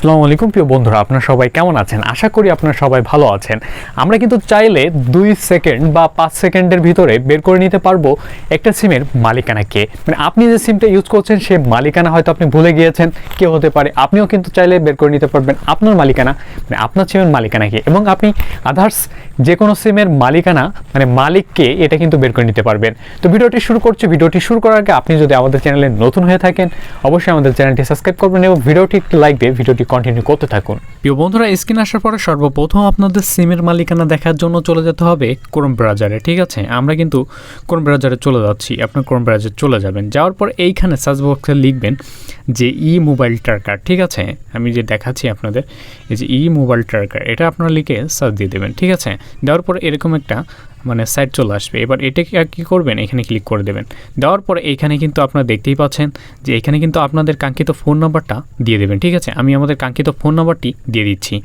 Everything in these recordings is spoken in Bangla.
আসসালামু আলাইকুম প্রিয় বন্ধুরা, আপনারা সবাই কেমন আছেন? আশা করি আপনারা সবাই ভালো আছেন। আমরা কিন্তু চাইলে দুই সেকেন্ড বা পাঁচ সেকেন্ডের ভিতরে বের করে নিতে পারব একটা সিমের মালিকানা কে মানে আপনি যে সিমটা ইউজ করছেন, সে মালিকানা হয়তো আপনি ভুলে গিয়েছেন কে হতে পারে। আপনিও কিন্তু চাইলে বের করে নিতে পারবেন আপনার মালিকানা মানে আপনার সিমের মালিকানা কে এবং আপনি আদার্স যে কোনো সিমের মালিকানা মানে মালিককে এটা কিন্তু বের করে নিতে পারবেন। তো ভিডিওটি শুরু করছি। ভিডিওটি শুরু করার আগে আপনি যদি আমাদের চ্যানেলে নতুন হয়ে থাকেন, অবশ্যই আমাদের চ্যানেলটি সাবস্ক্রাইব করবেন এবং ভিডিওটি একটু লাইক দিয়ে ভিডিওটি কন্টিনিউ করতে থাকুন। প্রিয় বন্ধুরা, স্ক্রিন আসার পরে সর্বপ্রথম আপনাদের সিমের মালিকানা দেখার জন্য চলে যেতে হবে ক্রোম ব্রাউজারে ঠিক আছে? আমরা কিন্তু ক্রোম ব্রাউজারে চলে যাচ্ছি। আপনার ক্রোম ব্রাউজারে চলে যাবেন। যাওয়ার পর এইখানে সার্চ বক্সে লিখবেন যে ই মোবাইল ট্র্যাকার ঠিক আছে? আমি যে দেখাচ্ছি আপনাদের, এই যে ই মোবাইল ট্র্যাকার এটা আপনারা লিখে সার্চ দিয়ে দেবেন, ঠিক আছে? দেওয়ার পর এরকম একটা মানে সাইট চলে আসবে। এবার এটাকে কি করবেন? এখানে ক্লিক করে দেবেন। দেওয়ার পরে এইখানে কিন্তু আপনারা দেখতেই পাচ্ছেন যে এখানে কিন্তু আপনাদের কাঙ্ক্ষিত ফোন নাম্বারটা দিয়ে দেবেন, ঠিক আছে? আমি আমাদের কাঙ্ক্ষিত ফোন নম্বরটি দিয়ে দিচ্ছি।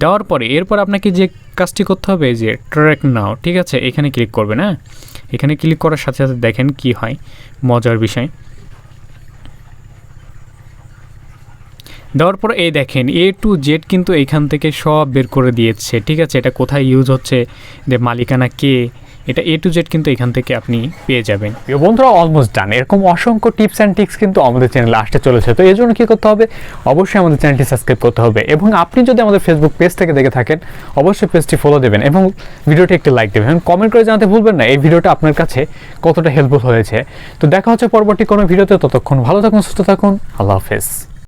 দেওয়ার পরে এরপর আপনাকে যে কাজটি করতে হবে যে ট্র্যাক নাও ঠিক আছে? এখানে ক্লিক করবেন হ্যাঁ? এখানে ক্লিক করার সাথে সাথে দেখেন কি হয়, মজার বিষয়। দেওয়ার পর এই দেখেন এ টু জেড কিন্তু এইখান থেকে সব বের করে দিয়েছে। ঠিক আছে, এটা কোথায় ইউজ হচ্ছে? যে মালিকানা কে? এটা এ টু জেড কিন্তু এখান থেকে আপনি পেয়ে যাবেন। প্রিয় বন্ধুরা অলমোস্ট ডান এরকম অসংখ্য টিপস অ্যান্ড টিক্স কিন্তু আমাদের চ্যানেলে আসতে চলেছে। তো এই জন্য কী করতে হবে? অবশ্যই আমাদের চ্যানেলটি সাবস্ক্রাইব করতে হবে। এবং আপনি যদি আমাদের ফেসবুক পেজ থেকে দেখে থাকেন, অবশ্যই পেজটি ফলো দেবেন এবং ভিডিওটি একটি লাইক দেবেন। এবং কমেন্ট করে জানাতে ভুলবেন না, এই ভিডিওটা আপনার কাছে কতটা হেল্পফুল হয়েছে। তো দেখা হচ্ছে পরবর্তী কোনো ভিডিওতে ততক্ষণ ভালো থাকুন, সুস্থ থাকুন। আল্লাহ হাফেজ।